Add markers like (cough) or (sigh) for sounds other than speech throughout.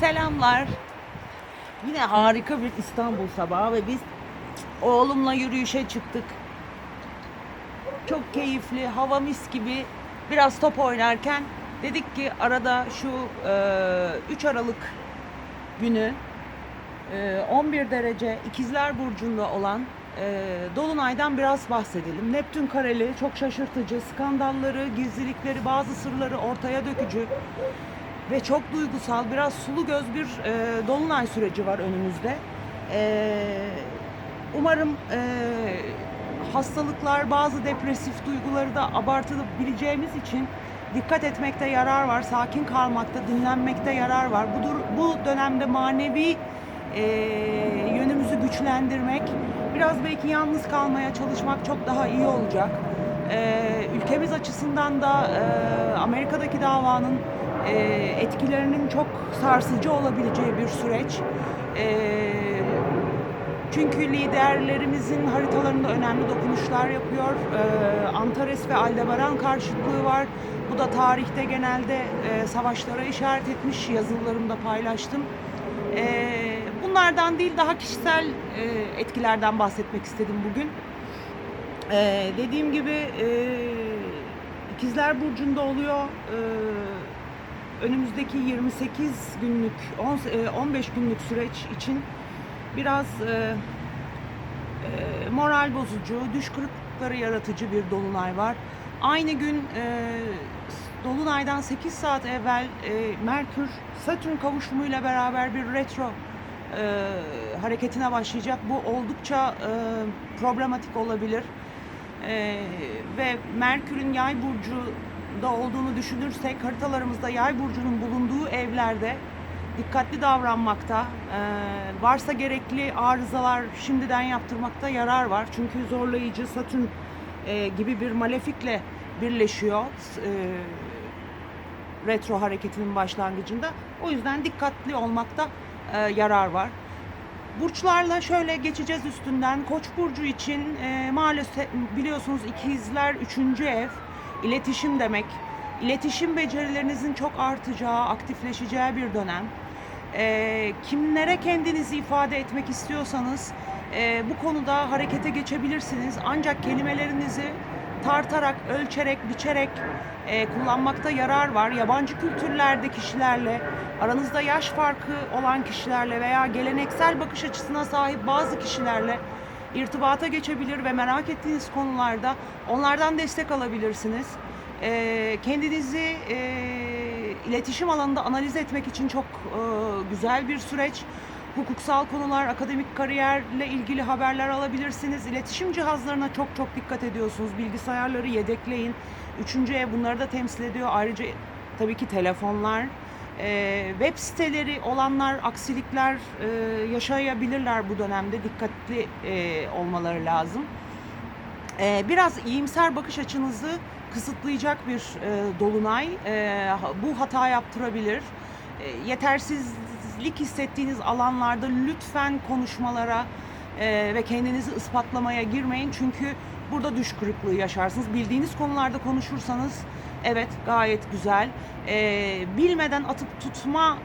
Selamlar. Yine harika bir İstanbul sabahı ve biz oğlumla yürüyüşe çıktık. Çok keyifli, hava mis gibi. Biraz top oynarken dedik ki arada şu e, 3 Aralık günü e, 11 derece İkizler Burcu'nda olan e, Dolunay'dan biraz bahsedelim. Neptün kareli, çok şaşırtıcı, skandalları, gizlilikleri, bazı sırları ortaya dökücü ve çok duygusal, biraz sulu göz bir e, dolunay süreci var önümüzde. E, umarım e, hastalıklar, bazı depresif duyguları da abartılabileceğimiz için dikkat etmekte yarar var, sakin kalmakta, dinlenmekte yarar var. Bu, bu dönemde manevi e, yönümüzü güçlendirmek, biraz belki yalnız kalmaya çalışmak çok daha iyi olacak. E, ülkemiz açısından da e, Amerika'daki davanın etkilerinin çok sarsıcı olabileceği bir süreç. E, çünkü liderlerimizin haritalarında önemli dokunuşlar yapıyor. E, Antares ve Aldebaran karşıtlığı var. Bu da tarihte genelde e, savaşlara işaret etmiş. Yazılarımda paylaştım. Bunlardan değil daha kişisel e, etkilerden bahsetmek istedim bugün. Ee, dediğim gibi e, İkizler Burcu'nda oluyor. Önümüzdeki 28 günlük, 10, e, 15 günlük süreç için biraz e, e, moral bozucu, düş kırıklıkları yaratıcı bir dolunay var. Aynı gün e, dolunaydan 8 saat evvel e, Merkür Satürn kavuşumuyla beraber bir retro e, hareketine başlayacak. Bu oldukça e, problematik olabilir. E, ve Merkür'ün Yay burcuda olduğunu düşünürsek haritalarımızda Yay burcunun bulunduğu evlerde dikkatli davranmakta, e, varsa gerekli arızalar şimdiden yaptırmakta yarar var. Çünkü zorlayıcı Satürn e, gibi bir malefikle birleşiyor e, retro hareketinin başlangıcında. O yüzden dikkatli olmakta e, yarar var. Burçlarla şöyle geçeceğiz üstünden. Koç burcu için e, maalesef biliyorsunuz ikizler üçüncü ev iletişim demek. İletişim becerilerinizin çok artacağı, aktifleşeceği bir dönem. E, kimlere kendinizi ifade etmek istiyorsanız e, bu konuda harekete geçebilirsiniz. Ancak kelimelerinizi tartarak, ölçerek, biçerek e, kullanmakta yarar var. Yabancı kültürlerde kişilerle, aranızda yaş farkı olan kişilerle veya geleneksel bakış açısına sahip bazı kişilerle irtibata geçebilir ve merak ettiğiniz konularda onlardan destek alabilirsiniz. E, kendinizi e, iletişim alanında analiz etmek için çok e, güzel bir süreç. Hukuksal konular, akademik kariyerle ilgili haberler alabilirsiniz. İletişim cihazlarına çok çok dikkat ediyorsunuz. Bilgisayarları yedekleyin. Üçüncü ev bunları da temsil ediyor. Ayrıca tabii ki telefonlar, e, web siteleri olanlar aksilikler e, yaşayabilirler bu dönemde. Dikkatli e, olmaları lazım. E, biraz iyimser bakış açınızı kısıtlayacak bir e, dolunay e, bu hata yaptırabilir. E, yetersizlik hissettiğiniz alanlarda lütfen konuşmalara e, ve kendinizi ispatlamaya girmeyin çünkü burada düş kırıklığı yaşarsınız. Bildiğiniz konularda konuşursanız evet gayet güzel. E, bilmeden atıp tutma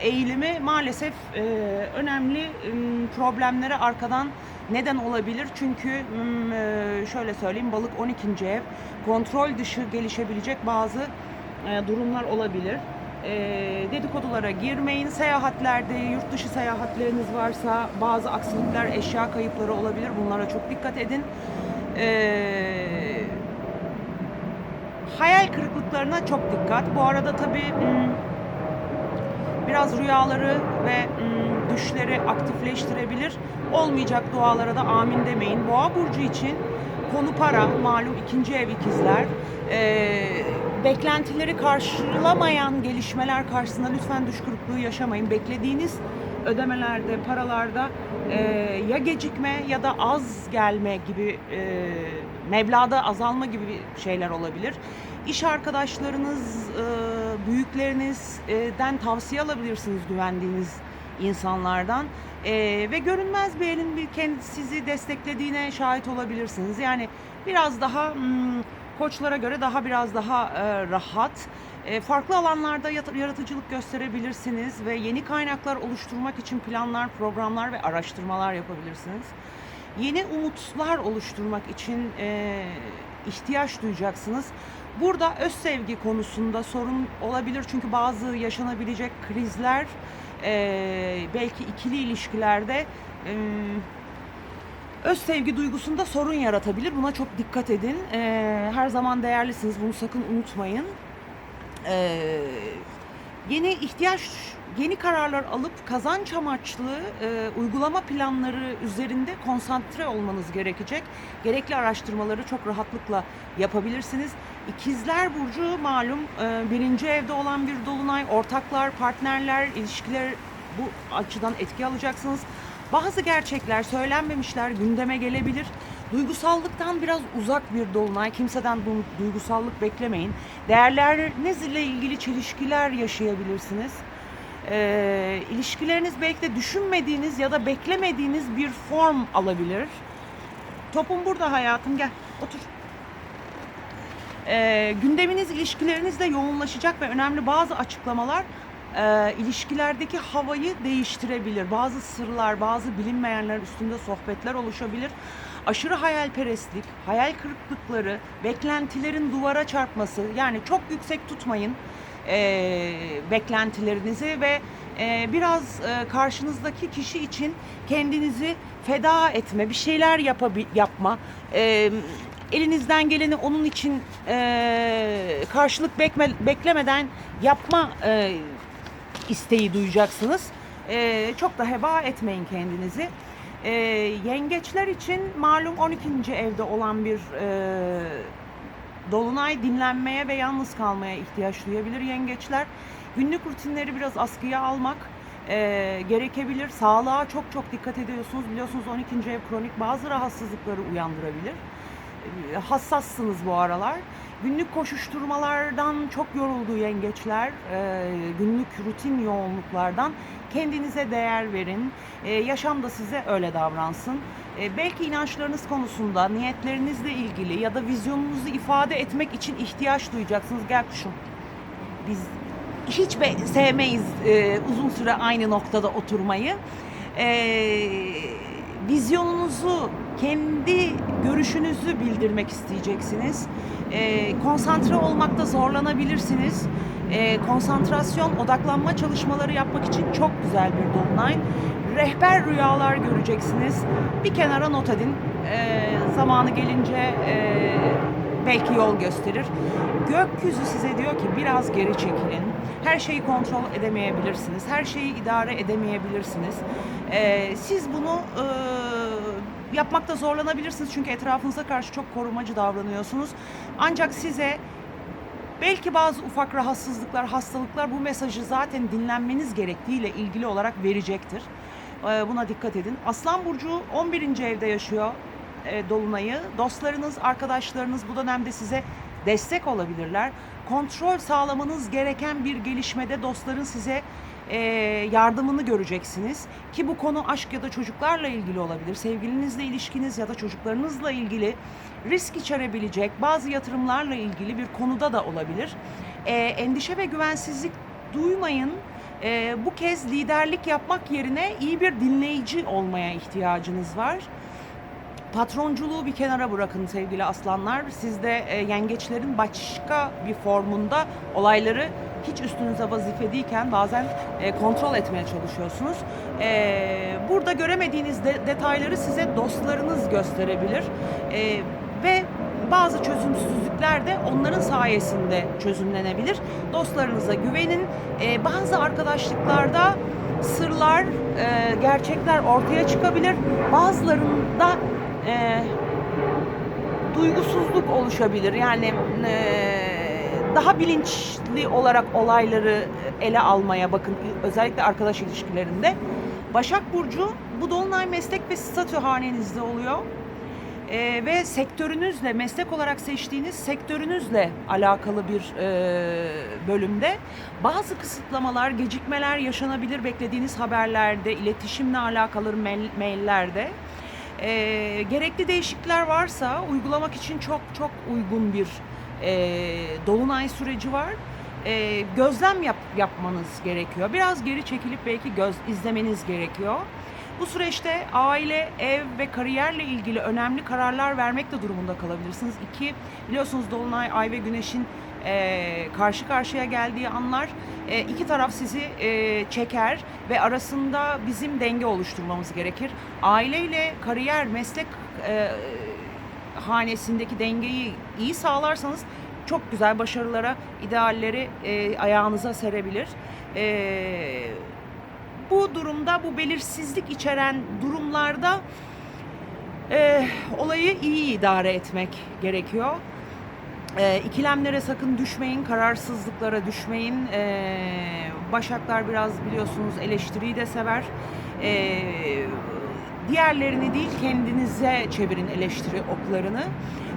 e, eğilimi maalesef e, önemli e, problemlere arkadan neden olabilir. Çünkü e, şöyle söyleyeyim balık 12. ev kontrol dışı gelişebilecek bazı e, durumlar olabilir. E, dedikodulara girmeyin. Seyahatlerde, yurt dışı seyahatleriniz varsa bazı aksilikler, eşya kayıpları olabilir. Bunlara çok dikkat edin. E, hayal kırıklıklarına çok dikkat. Bu arada tabii hmm, biraz rüyaları ve mm, düşleri aktifleştirebilir. Olmayacak dualara da amin demeyin. Boğa burcu için konu para, malum ikinci ev ikizler. Ee, beklentileri karşılamayan gelişmeler karşısında lütfen düş kırıklığı yaşamayın. Beklediğiniz ödemelerde, paralarda e, ya gecikme ya da az gelme gibi e, meblağda azalma gibi şeyler olabilir. İş arkadaşlarınız, e, büyüklerinizden tavsiye alabilirsiniz güvendiğiniz insanlardan. E, ve görünmez bir elin bir sizi desteklediğine şahit olabilirsiniz. Yani biraz daha hmm, koçlara göre daha biraz daha e, rahat. E, farklı alanlarda yaratıcılık gösterebilirsiniz ve yeni kaynaklar oluşturmak için planlar, programlar ve araştırmalar yapabilirsiniz. Yeni umutlar oluşturmak için e, ihtiyaç duyacaksınız. Burada öz sevgi konusunda sorun olabilir çünkü bazı yaşanabilecek krizler e, belki ikili ilişkilerde e, öz sevgi duygusunda sorun yaratabilir. Buna çok dikkat edin. E, her zaman değerlisiniz. Bunu sakın unutmayın. E, yeni ihtiyaç, yeni kararlar alıp kazanç amaçlı e, uygulama planları üzerinde konsantre olmanız gerekecek. Gerekli araştırmaları çok rahatlıkla yapabilirsiniz. İkizler Burcu malum e, birinci evde olan bir dolunay, ortaklar, partnerler, ilişkiler bu açıdan etki alacaksınız. Bazı gerçekler söylenmemişler gündeme gelebilir. Duygusallıktan biraz uzak bir dolunay. Kimseden du- duygusallık beklemeyin. Değerlerinizle ilgili çelişkiler yaşayabilirsiniz. Ee, ilişkileriniz belki de düşünmediğiniz ya da beklemediğiniz bir form alabilir. Topum burada hayatım gel otur. Ee, gündeminiz ilişkilerinizle yoğunlaşacak ve önemli bazı açıklamalar e, ilişkilerdeki havayı değiştirebilir. Bazı sırlar, bazı bilinmeyenler üstünde sohbetler oluşabilir. Aşırı hayalperestlik, hayal kırıklıkları, beklentilerin duvara çarpması yani çok yüksek tutmayın e, beklentilerinizi ve e, biraz e, karşınızdaki kişi için kendinizi feda etme, bir şeyler yapabi- yapma, e, elinizden geleni onun için e, karşılık bekme, beklemeden yapma e, isteği duyacaksınız. E, çok da heba etmeyin kendinizi. E, yengeçler için malum 12. evde olan bir e, dolunay dinlenmeye ve yalnız kalmaya ihtiyaç duyabilir yengeçler. Günlük rutinleri biraz askıya almak e, gerekebilir. Sağlığa çok çok dikkat ediyorsunuz. Biliyorsunuz 12. ev kronik bazı rahatsızlıkları uyandırabilir. E, hassassınız bu aralar. Günlük koşuşturmalardan çok yoruldu yengeçler. E, günlük rutin yoğunluklardan kendinize değer verin. E, yaşam da size öyle davransın. E, belki inançlarınız konusunda, niyetlerinizle ilgili ya da vizyonunuzu ifade etmek için ihtiyaç duyacaksınız. Gel kuşum. Biz hiç be- sevmeyiz e, uzun süre aynı noktada oturmayı. E, vizyonunuzu, kendi görüşünüzü bildirmek isteyeceksiniz. E, konsantre olmakta zorlanabilirsiniz. E, konsantrasyon, odaklanma çalışmaları yapmak için çok güzel bir dolunay. Rehber rüyalar göreceksiniz. Bir kenara not edin. E, zamanı gelince e, belki yol gösterir. Gökyüzü size diyor ki biraz geri çekilin. Her şeyi kontrol edemeyebilirsiniz. Her şeyi idare edemeyebilirsiniz. Ee, siz bunu e, yapmakta zorlanabilirsiniz çünkü etrafınıza karşı çok korumacı davranıyorsunuz. Ancak size belki bazı ufak rahatsızlıklar, hastalıklar bu mesajı zaten dinlenmeniz gerektiğiyle ilgili olarak verecektir. Ee, buna dikkat edin. Aslan Burcu 11. evde yaşıyor e, Dolunay'ı. Dostlarınız, arkadaşlarınız bu dönemde size destek olabilirler. Kontrol sağlamanız gereken bir gelişmede dostların size e, yardımını göreceksiniz. Ki bu konu aşk ya da çocuklarla ilgili olabilir. Sevgilinizle ilişkiniz ya da çocuklarınızla ilgili risk içerebilecek bazı yatırımlarla ilgili bir konuda da olabilir. E, endişe ve güvensizlik duymayın. E, bu kez liderlik yapmak yerine iyi bir dinleyici olmaya ihtiyacınız var. Patronculuğu bir kenara bırakın sevgili aslanlar. Siz de e, yengeçlerin başka bir formunda olayları hiç üstünüze vazife değilken bazen e, kontrol etmeye çalışıyorsunuz. E, burada göremediğiniz de- detayları size dostlarınız gösterebilir. E, ve bazı çözümsüzlükler de onların sayesinde çözümlenebilir. Dostlarınıza güvenin. E, bazı arkadaşlıklarda sırlar, e, gerçekler ortaya çıkabilir. Bazılarında e, duygusuzluk oluşabilir. Yani e, daha bilinçli olarak olayları ele almaya bakın. Özellikle arkadaş ilişkilerinde. Başak Burcu bu dolunay meslek ve statü hanenizde oluyor. E, ve sektörünüzle, meslek olarak seçtiğiniz sektörünüzle alakalı bir e, bölümde bazı kısıtlamalar, gecikmeler yaşanabilir beklediğiniz haberlerde, iletişimle alakalı mail- maillerde. E, gerekli değişiklikler varsa uygulamak için çok çok uygun bir e, dolunay süreci var. e, gözlem yap, yapmanız gerekiyor. Biraz geri çekilip belki göz izlemeniz gerekiyor. Bu süreçte aile, ev ve kariyerle ilgili önemli kararlar vermek de durumunda kalabilirsiniz. İki, biliyorsunuz Dolunay, Ay ve Güneş'in e, karşı karşıya geldiği anlar e, iki taraf sizi e, çeker ve arasında bizim denge oluşturmamız gerekir. Aileyle kariyer, meslek e, hanesindeki dengeyi iyi sağlarsanız çok güzel başarılara, idealleri e, ayağınıza serebilir. E, bu durumda, bu belirsizlik içeren durumlarda e, olayı iyi idare etmek gerekiyor. E, ikilemlere sakın düşmeyin, kararsızlıklara düşmeyin. E, Başaklar biraz biliyorsunuz eleştiriyi de sever. E, diğerlerini değil kendinize çevirin eleştiri oklarını.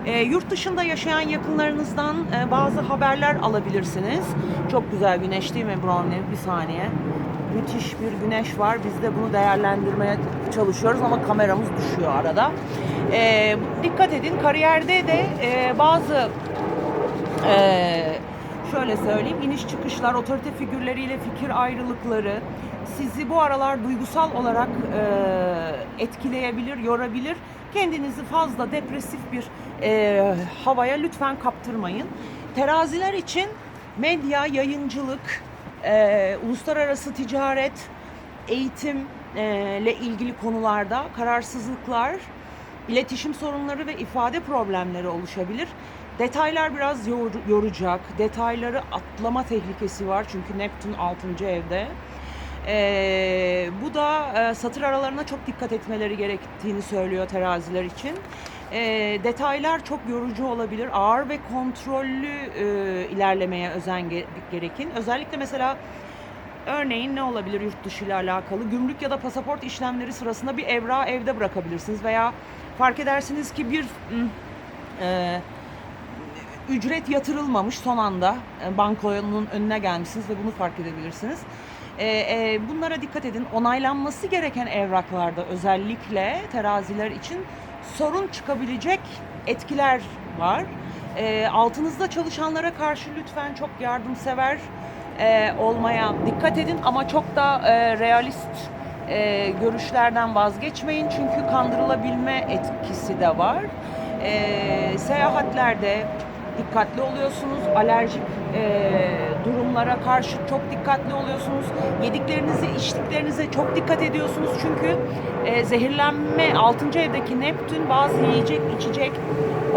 E, yurt dışında yaşayan yakınlarınızdan e, bazı haberler alabilirsiniz. Çok güzel güneş değil mi Brownie? Bir saniye. Müthiş bir güneş var. Biz de bunu değerlendirmeye çalışıyoruz ama kameramız düşüyor arada. E, dikkat edin kariyerde de e, bazı ee, şöyle söyleyeyim iniş çıkışlar, otorite figürleriyle fikir ayrılıkları sizi bu aralar duygusal olarak e, etkileyebilir, yorabilir. Kendinizi fazla depresif bir e, havaya lütfen kaptırmayın. Teraziler için medya, yayıncılık, e, uluslararası ticaret, eğitim e, ile ilgili konularda kararsızlıklar, iletişim sorunları ve ifade problemleri oluşabilir. Detaylar biraz yor- yoracak. Detayları atlama tehlikesi var çünkü Neptün 6. evde. Ee, bu da e, satır aralarına çok dikkat etmeleri gerektiğini söylüyor teraziler için. Ee, detaylar çok yorucu olabilir. Ağır ve kontrollü e, ilerlemeye özen ge- gerekin. Özellikle mesela Örneğin ne olabilir yurt dışı ile alakalı? Gümrük ya da pasaport işlemleri sırasında bir evrağı evde bırakabilirsiniz veya fark edersiniz ki bir hmm, e, ücret yatırılmamış son anda e, bankonun önüne gelmişsiniz ve bunu fark edebilirsiniz. E, e, bunlara dikkat edin. Onaylanması gereken evraklarda özellikle teraziler için sorun çıkabilecek etkiler var. E, altınızda çalışanlara karşı lütfen çok yardımsever e, olmaya dikkat edin ama çok da e, realist e, görüşlerden vazgeçmeyin çünkü kandırılabilme etkisi de var. E, seyahatlerde dikkatli oluyorsunuz. Alerjik e, durumlara karşı çok dikkatli oluyorsunuz. Yediklerinizi, içtiklerinize çok dikkat ediyorsunuz. Çünkü e, zehirlenme 6. evdeki Neptün bazı yiyecek, içecek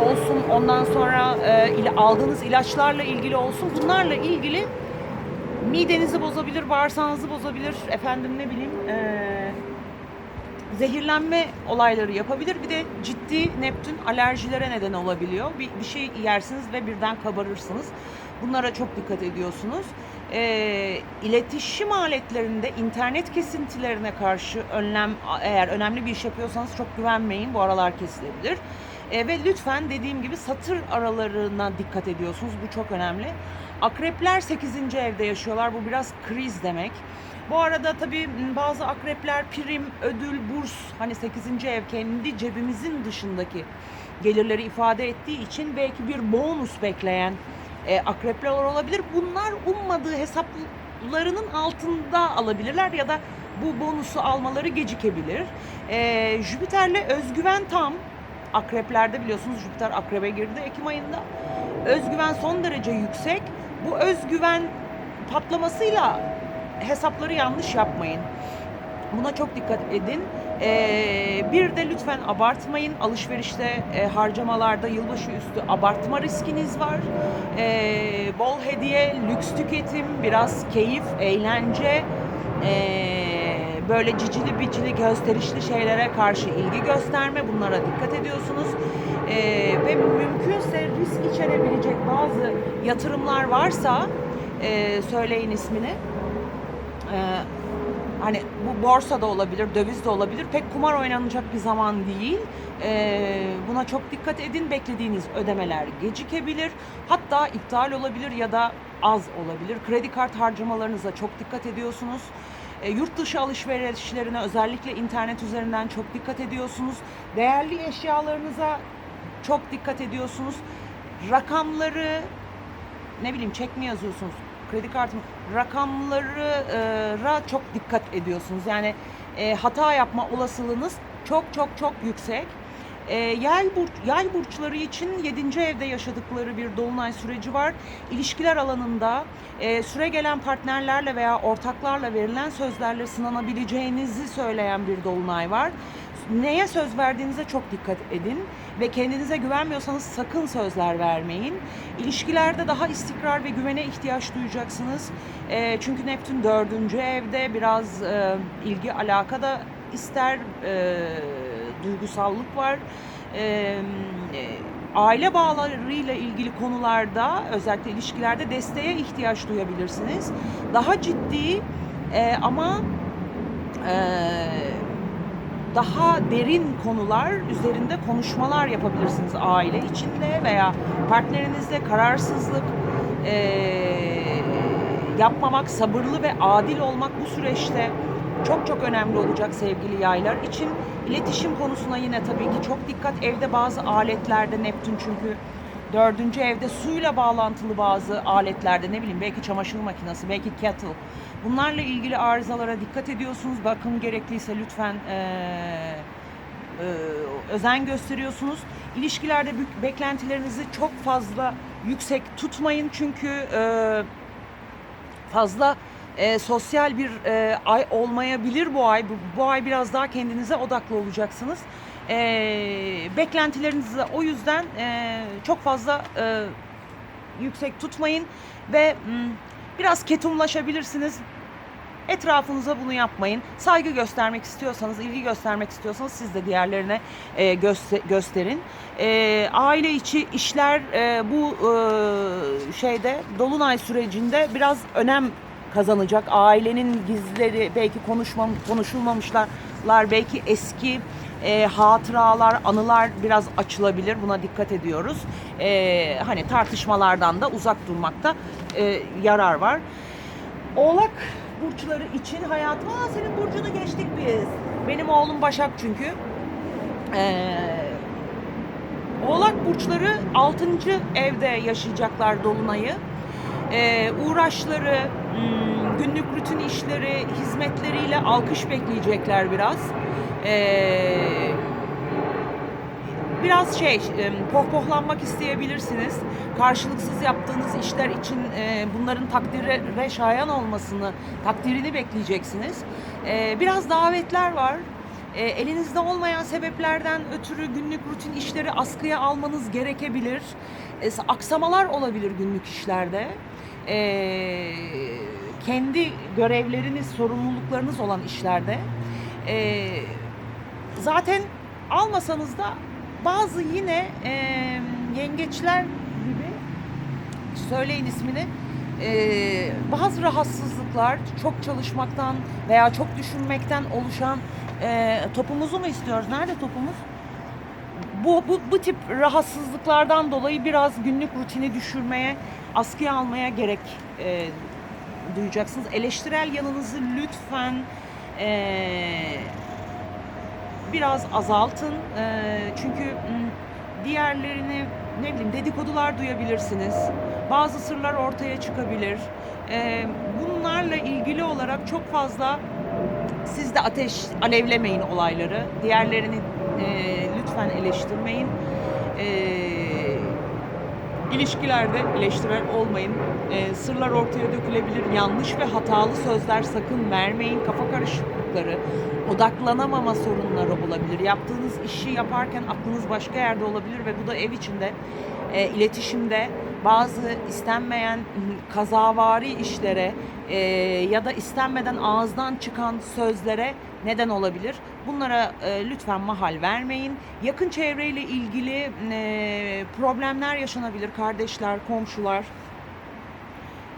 olsun ondan sonra e, ile- aldığınız ilaçlarla ilgili olsun. Bunlarla ilgili midenizi bozabilir, bağırsağınızı bozabilir. Efendim ne bileyim eee, zehirlenme olayları yapabilir. Bir de ciddi Neptün alerjilere neden olabiliyor. Bir, bir şey yersiniz ve birden kabarırsınız. Bunlara çok dikkat ediyorsunuz. Eee iletişim aletlerinde internet kesintilerine karşı önlem eğer önemli bir iş yapıyorsanız çok güvenmeyin. Bu aralar kesilebilir. E, ve lütfen dediğim gibi satır aralarına dikkat ediyorsunuz. Bu çok önemli. Akrepler 8. evde yaşıyorlar. Bu biraz kriz demek. Bu arada tabii bazı akrepler prim, ödül, burs hani 8. ev kendi cebimizin dışındaki gelirleri ifade ettiği için belki bir bonus bekleyen e, akrepler olabilir. Bunlar ummadığı hesaplarının altında alabilirler ya da bu bonusu almaları gecikebilir. E, Jüpiter'le özgüven tam. Akreplerde biliyorsunuz Jüpiter akrebe girdi Ekim ayında. Özgüven son derece yüksek. Bu özgüven patlamasıyla hesapları yanlış yapmayın. Buna çok dikkat edin. Ee, bir de lütfen abartmayın. Alışverişte, e, harcamalarda yılbaşı üstü abartma riskiniz var. Ee, bol hediye, lüks tüketim, biraz keyif, eğlence, ee, böyle cicili bicili gösterişli şeylere karşı ilgi gösterme. Bunlara dikkat ediyorsunuz. Ee, ve mümkünse risk içerebilecek bazı yatırımlar varsa söyleyin ismini. Ee, hani bu borsa da olabilir, döviz de olabilir. Pek kumar oynanacak bir zaman değil. Ee, buna çok dikkat edin. Beklediğiniz ödemeler gecikebilir. Hatta iptal olabilir ya da az olabilir. Kredi kart harcamalarınıza çok dikkat ediyorsunuz. E, yurt dışı alışverişlerine özellikle internet üzerinden çok dikkat ediyorsunuz. Değerli eşyalarınıza çok dikkat ediyorsunuz. Rakamları ne bileyim çek mi yazıyorsunuz? Kredi kartı mı? Rakamlara çok dikkat ediyorsunuz. Yani e, hata yapma olasılığınız çok çok çok yüksek. E, yay, burç, yay burçları için 7. evde yaşadıkları bir dolunay süreci var. İlişkiler alanında e, süre gelen partnerlerle veya ortaklarla verilen sözlerle sınanabileceğinizi söyleyen bir dolunay var. Neye söz verdiğinize çok dikkat edin ve kendinize güvenmiyorsanız sakın sözler vermeyin. İlişkilerde daha istikrar ve güvene ihtiyaç duyacaksınız. E, çünkü Neptün dördüncü evde biraz e, ilgi alaka da ister e, duygusallık var. E, e, aile bağlarıyla ilgili konularda özellikle ilişkilerde desteğe ihtiyaç duyabilirsiniz. Daha ciddi e, ama e, daha derin konular üzerinde konuşmalar yapabilirsiniz aile içinde veya partnerinizle kararsızlık e, yapmamak, sabırlı ve adil olmak bu süreçte çok çok önemli olacak sevgili yaylar için. İletişim konusuna yine tabii ki çok dikkat. Evde bazı aletlerde Neptün çünkü dördüncü evde suyla bağlantılı bazı aletlerde ne bileyim belki çamaşır makinesi, belki kettle. Bunlarla ilgili arızalara dikkat ediyorsunuz. Bakım gerekliyse lütfen eee, eee, özen gösteriyorsunuz. İlişkilerde beklentilerinizi çok fazla yüksek tutmayın çünkü eee, fazla e, sosyal bir e, ay olmayabilir bu ay. Bu, bu ay biraz daha kendinize odaklı olacaksınız. E, beklentilerinizi o yüzden e, çok fazla e, yüksek tutmayın ve m, biraz ketumlaşabilirsiniz. Etrafınıza bunu yapmayın. Saygı göstermek istiyorsanız, ilgi göstermek istiyorsanız siz de diğerlerine e, göster- gösterin. E, aile içi işler e, bu e, şeyde dolunay sürecinde biraz önem kazanacak. Ailenin gizleri belki konuşmam konuşulmamışlar, belki eski e, hatıralar, anılar biraz açılabilir. Buna dikkat ediyoruz. E, hani tartışmalardan da uzak durmakta e, yarar var. Oğlak burçları için hayatım. Aa senin burcunu geçtik biz. Benim oğlum Başak çünkü. Ee, Oğlak burçları 6. evde yaşayacaklar dolunayı. Ee, uğraşları, hmm, günlük rutin işleri, hizmetleriyle alkış bekleyecekler biraz. Ee, biraz şey pohpohlanmak isteyebilirsiniz. Karşılıksız yaptığınız işler için e, bunların takdire şayan olmasını, takdirini bekleyeceksiniz. E, biraz davetler var. E, elinizde olmayan sebeplerden ötürü günlük rutin işleri askıya almanız gerekebilir. Aksamalar olabilir günlük işlerde. Kendi görevleriniz, sorumluluklarınız olan işlerde. E, zaten almasanız da bazı yine e, yengeçler gibi söyleyin ismini e, bazı rahatsızlıklar çok çalışmaktan veya çok düşünmekten oluşan e, topumuzu mu istiyoruz? Nerede topumuz? Bu, bu, bu tip rahatsızlıklardan dolayı biraz günlük rutini düşürmeye, askıya almaya gerek e, duyacaksınız. Eleştirel yanınızı lütfen e, biraz azaltın. Ee, çünkü diğerlerini ne bileyim dedikodular duyabilirsiniz. Bazı sırlar ortaya çıkabilir. Ee, bunlarla ilgili olarak çok fazla siz de ateş alevlemeyin olayları. Diğerlerini e, lütfen eleştirmeyin. Ee, İlişkilerde eleştirel olmayın. Ee, sırlar ortaya dökülebilir. Yanlış ve hatalı sözler sakın vermeyin. Kafa karışıklıkları, odaklanamama sorunları olabilir. Yaptığınız işi yaparken aklınız başka yerde olabilir ve bu da ev içinde, e, iletişimde bazı istenmeyen kazavari işlere e, ya da istenmeden ağızdan çıkan sözlere neden olabilir. Bunlara e, lütfen mahal vermeyin. Yakın çevreyle ilgili e, problemler yaşanabilir. Kardeşler, komşular,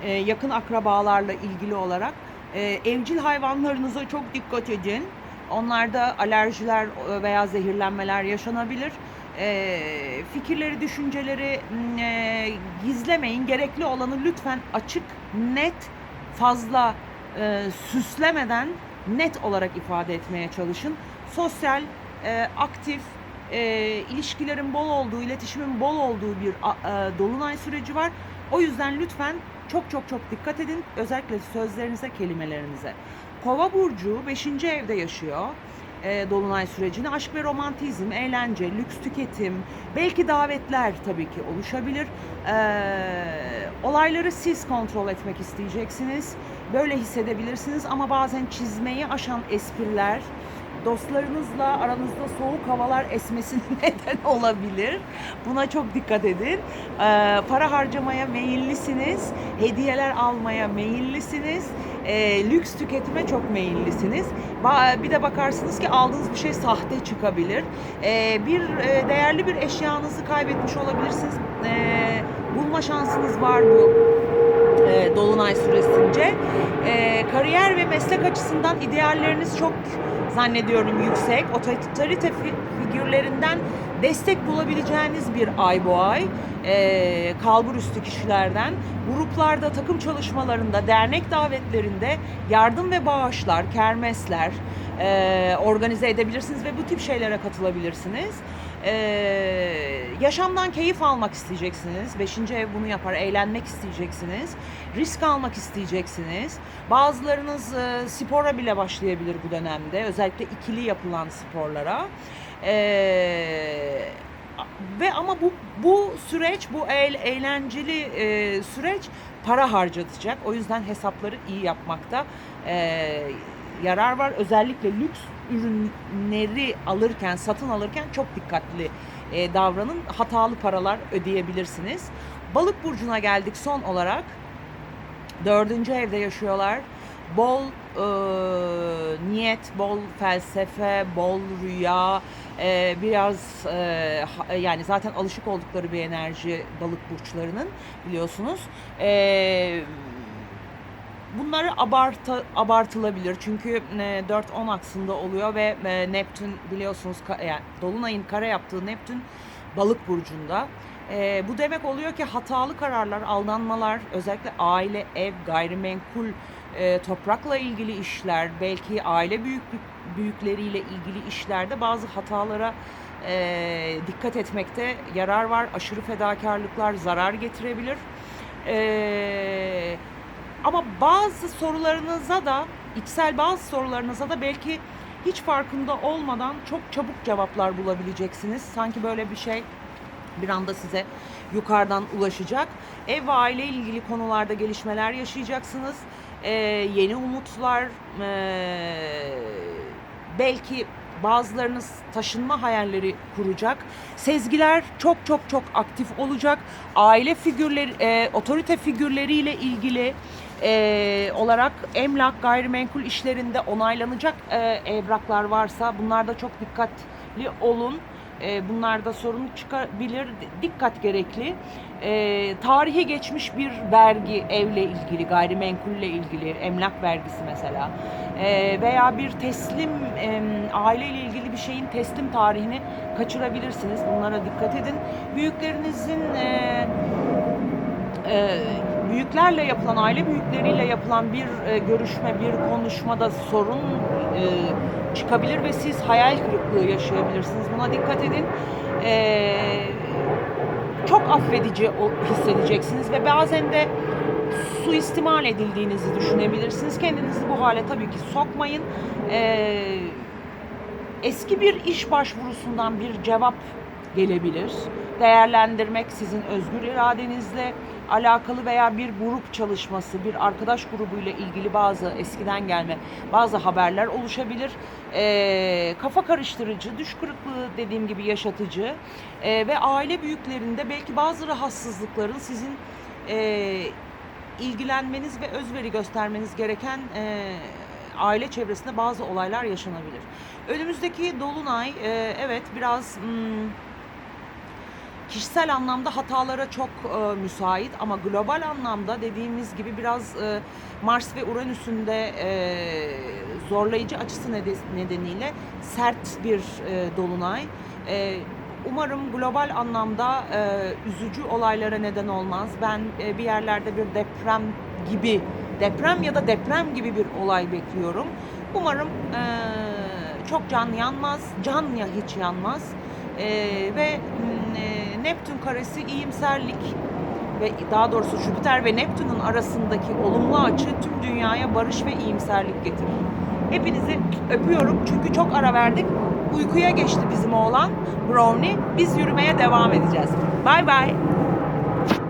e, yakın akrabalarla ilgili olarak. E, evcil hayvanlarınıza çok dikkat edin. Onlarda alerjiler e, veya zehirlenmeler yaşanabilir. E, fikirleri, düşünceleri e, gizlemeyin. Gerekli olanı lütfen açık, net, fazla e, süslemeden net olarak ifade etmeye çalışın. Sosyal, aktif, ilişkilerin bol olduğu, iletişimin bol olduğu bir dolunay süreci var. O yüzden lütfen çok çok çok dikkat edin. Özellikle sözlerinize, kelimelerinize. Kova burcu 5. evde yaşıyor. e, dolunay sürecini aşk ve romantizm, eğlence, lüks tüketim, belki davetler tabii ki oluşabilir. E, olayları siz kontrol etmek isteyeceksiniz. Böyle hissedebilirsiniz ama bazen çizmeyi aşan espriler dostlarınızla aranızda soğuk havalar esmesine (laughs) neden olabilir. Buna çok dikkat edin. Ee, para harcamaya meyillisiniz. Hediyeler almaya meyillisiniz. Ee, lüks tüketime çok meyillisiniz. Bir de bakarsınız ki aldığınız bir şey sahte çıkabilir. Ee, bir e, değerli bir eşyanızı kaybetmiş olabilirsiniz. Ee, bulma şansınız var bu e, dolunay süresince. E, kariyer ve meslek açısından idealleriniz çok zannediyorum yüksek. Otorite fi- figürlerinden destek bulabileceğiniz bir ay bu ay. E, kalbur üstü kişilerden. Gruplarda, takım çalışmalarında, dernek davetlerinde yardım ve bağışlar, kermesler e, organize edebilirsiniz ve bu tip şeylere katılabilirsiniz. Ee, yaşamdan keyif almak isteyeceksiniz. Beşinci ev bunu yapar. Eğlenmek isteyeceksiniz. Risk almak isteyeceksiniz. Bazılarınız e, spora bile başlayabilir bu dönemde. Özellikle ikili yapılan sporlara. Ee, ve ama bu bu süreç, bu eğ- eğlenceli e, süreç para harcatacak. O yüzden hesapları iyi yapmakta e, yarar var. Özellikle lüks ürünleri alırken, satın alırken çok dikkatli e, davranın. Hatalı paralar ödeyebilirsiniz. Balık burcuna geldik son olarak. Dördüncü evde yaşıyorlar. Bol e, niyet, bol felsefe, bol rüya, e, biraz e, ha- yani zaten alışık oldukları bir enerji balık burçlarının biliyorsunuz. E, bunları abartı, abartılabilir çünkü e, 4-10 aksında oluyor ve e, Neptün biliyorsunuz yani Dolunay'ın kare yaptığı Neptün balık burcunda. E, bu demek oluyor ki hatalı kararlar, aldanmalar, özellikle aile, ev, gayrimenkul, e, toprakla ilgili işler, belki aile büyük büyükleriyle ilgili işlerde bazı hatalara e, dikkat etmekte yarar var. Aşırı fedakarlıklar zarar getirebilir. E, ama bazı sorularınıza da, içsel bazı sorularınıza da belki hiç farkında olmadan çok çabuk cevaplar bulabileceksiniz. Sanki böyle bir şey bir anda size yukarıdan ulaşacak. Ev ve aile ilgili konularda gelişmeler yaşayacaksınız. Ee, yeni umutlar, ee, belki bazılarınız taşınma hayalleri kuracak. Sezgiler çok çok çok aktif olacak. Aile figürleri, e, otorite figürleriyle ilgili e, olarak emlak, gayrimenkul işlerinde onaylanacak e, evraklar varsa bunlarda çok dikkatli olun. E, bunlarda sorun çıkabilir. Dikkat gerekli. E, tarihe geçmiş bir vergi evle ilgili, gayrimenkulle ilgili, emlak vergisi mesela E, veya bir teslim e, aileyle ilgili bir şeyin teslim tarihini kaçırabilirsiniz. Bunlara dikkat edin. Büyüklerinizin e, e, büyüklerle yapılan, aile büyükleriyle yapılan bir e, görüşme, bir konuşmada sorun e, çıkabilir ve siz hayal kırıklığı yaşayabilirsiniz. Buna dikkat edin. E, çok affedici hissedeceksiniz ve bazen de suistimal edildiğinizi düşünebilirsiniz. Kendinizi bu hale tabii ki sokmayın. E, eski bir iş başvurusundan bir cevap gelebilir. Değerlendirmek sizin özgür iradenizle alakalı veya bir grup çalışması, bir arkadaş grubuyla ilgili bazı eskiden gelme bazı haberler oluşabilir. Ee, kafa karıştırıcı, düş kırıklığı dediğim gibi yaşatıcı Ee, ve aile büyüklerinde belki bazı rahatsızlıkların sizin e, ilgilenmeniz ve özveri göstermeniz gereken e, aile çevresinde bazı olaylar yaşanabilir. Önümüzdeki dolunay e, evet biraz hmm, kişisel anlamda hatalara çok e, müsait ama global anlamda dediğimiz gibi biraz e, Mars ve Uranüs'ün de e, zorlayıcı açısı nede- nedeniyle sert bir e, dolunay. E, umarım global anlamda e, üzücü olaylara neden olmaz. Ben e, bir yerlerde bir deprem gibi, deprem ya da deprem gibi bir olay bekliyorum. Umarım e, çok can yanmaz, can ya hiç yanmaz. E, ve e, Neptün karesi iyimserlik, ve daha doğrusu Jüpiter ve Neptün'ün arasındaki olumlu açı tüm dünyaya barış ve iyimserlik getirir. Hepinizi öpüyorum çünkü çok ara verdik. Uykuya geçti bizim oğlan Brownie. Biz yürümeye devam edeceğiz. Bay bay.